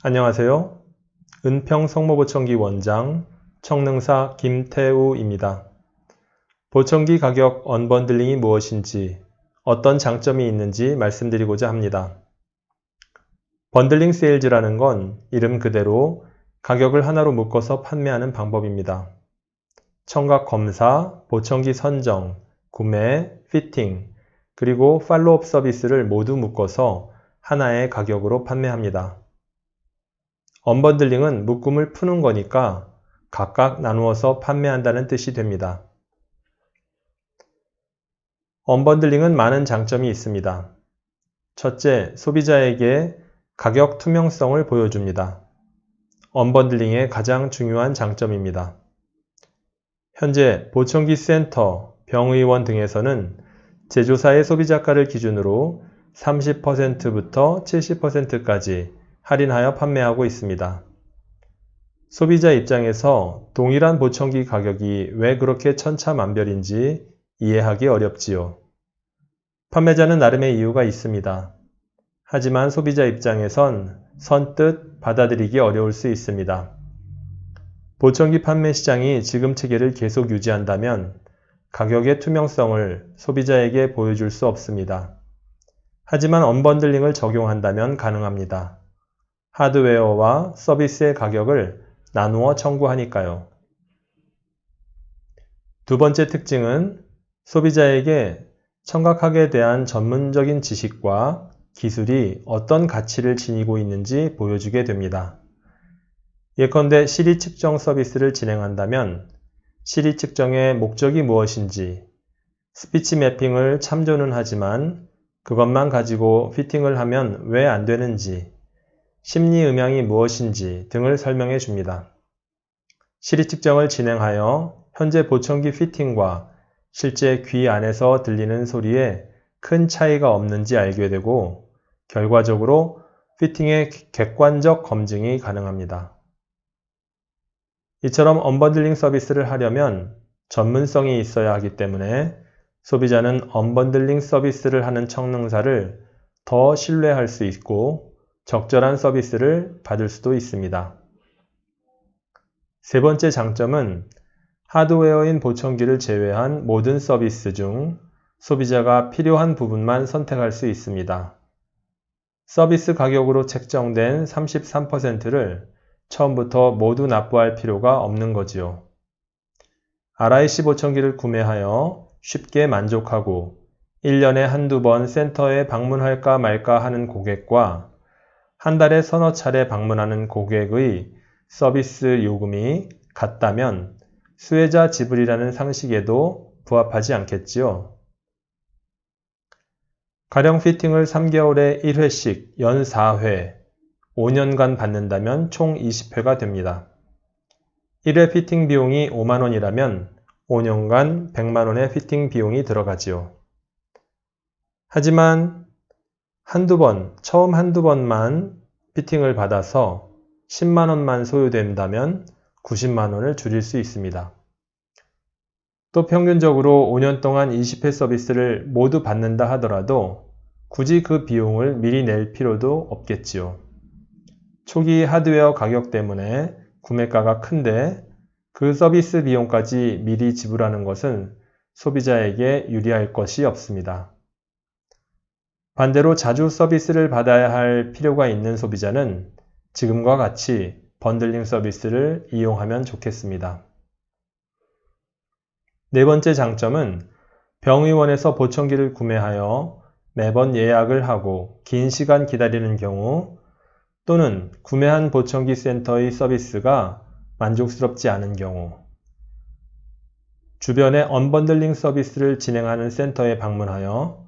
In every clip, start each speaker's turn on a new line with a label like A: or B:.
A: 안녕하세요. 은평 성모보청기 원장 청능사 김태우입니다. 보청기 가격 언번들링이 무엇인지 어떤 장점이 있는지 말씀드리고자 합니다. 번들링 세일즈라는 건 이름 그대로 가격을 하나로 묶어서 판매하는 방법입니다. 청각 검사, 보청기 선정, 구매, 피팅, 그리고 팔로업 서비스를 모두 묶어서 하나의 가격으로 판매합니다. 언번들링은 묶음을 푸는 거니까 각각 나누어서 판매한다는 뜻이 됩니다. 언번들링은 많은 장점이 있습니다. 첫째, 소비자에게 가격 투명성을 보여줍니다. 언번들링의 가장 중요한 장점입니다. 현재 보청기 센터, 병의원 등에서는 제조사의 소비자가를 기준으로 30%부터 70%까지 할인하여 판매하고 있습니다. 소비자 입장에서 동일한 보청기 가격이 왜 그렇게 천차만별인지 이해하기 어렵지요. 판매자는 나름의 이유가 있습니다. 하지만 소비자 입장에선 선뜻 받아들이기 어려울 수 있습니다. 보청기 판매 시장이 지금 체계를 계속 유지한다면 가격의 투명성을 소비자에게 보여줄 수 없습니다. 하지만 언번들링을 적용한다면 가능합니다. 하드웨어와 서비스의 가격을 나누어 청구하니까요. 두 번째 특징은 소비자에게 청각학에 대한 전문적인 지식과 기술이 어떤 가치를 지니고 있는지 보여주게 됩니다. 예컨대 시리 측정 서비스를 진행한다면 시리 측정의 목적이 무엇인지 스피치 매핑을 참조는 하지만 그것만 가지고 피팅을 하면 왜 안 되는지 심리 음향이 무엇인지 등을 설명해 줍니다. 시리 측정을 진행하여 현재 보청기 피팅과 실제 귀 안에서 들리는 소리에 큰 차이가 없는지 알게 되고 결과적으로 피팅의 객관적 검증이 가능합니다. 이처럼 언번들링 서비스를 하려면 전문성이 있어야 하기 때문에 소비자는 언번들링 서비스를 하는 청능사를 더 신뢰할 수 있고 적절한 서비스를 받을 수도 있습니다. 세 번째 장점은 하드웨어인 보청기를 제외한 모든 서비스 중 소비자가 필요한 부분만 선택할 수 있습니다. 서비스 가격으로 책정된 33%를 처음부터 모두 납부할 필요가 없는 거지요. RIC 보청기를 구매하여 쉽게 만족하고 1년에 한두 번 센터에 방문할까 말까 하는 고객과 한 달에 서너 차례 방문하는 고객의 서비스 요금이 같다면 수혜자 지불이라는 상식에도 부합하지 않겠지요. 가령 피팅을 3개월에 1회씩 연 4회, 5년간 받는다면 총 20회가 됩니다. 1회 피팅 비용이 5만원이라면 5년간 100만원의 피팅 비용이 들어가지요. 하지만 한두 번, 처음 한두 번만 피팅을 받아서 10만원만 소요된다면 90만원을 줄일 수 있습니다. 또 평균적으로 5년 동안 20회 서비스를 모두 받는다 하더라도 굳이 그 비용을 미리 낼 필요도 없겠지요. 초기 하드웨어 가격 때문에 구매가가 큰데 그 서비스 비용까지 미리 지불하는 것은 소비자에게 유리할 것이 없습니다. 반대로 자주 서비스를 받아야 할 필요가 있는 소비자는 지금과 같이 번들링 서비스를 이용하면 좋겠습니다. 네 번째 장점은 병의원에서 보청기를 구매하여 매번 예약을 하고 긴 시간 기다리는 경우 또는 구매한 보청기 센터의 서비스가 만족스럽지 않은 경우 주변에 언번들링 서비스를 진행하는 센터에 방문하여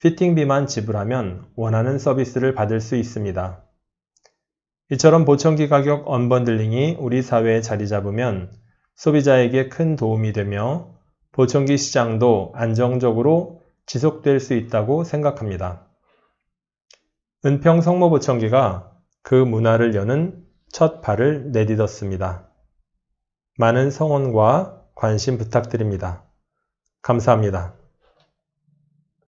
A: 피팅비만 지불하면 원하는 서비스를 받을 수 있습니다. 이처럼 보청기 가격 언번들링이 우리 사회에 자리 잡으면 소비자에게 큰 도움이 되며 보청기 시장도 안정적으로 지속될 수 있다고 생각합니다. 은평 성모 보청기가 그 문화를 여는 첫 발을 내딛었습니다. 많은 성원과 관심 부탁드립니다. 감사합니다.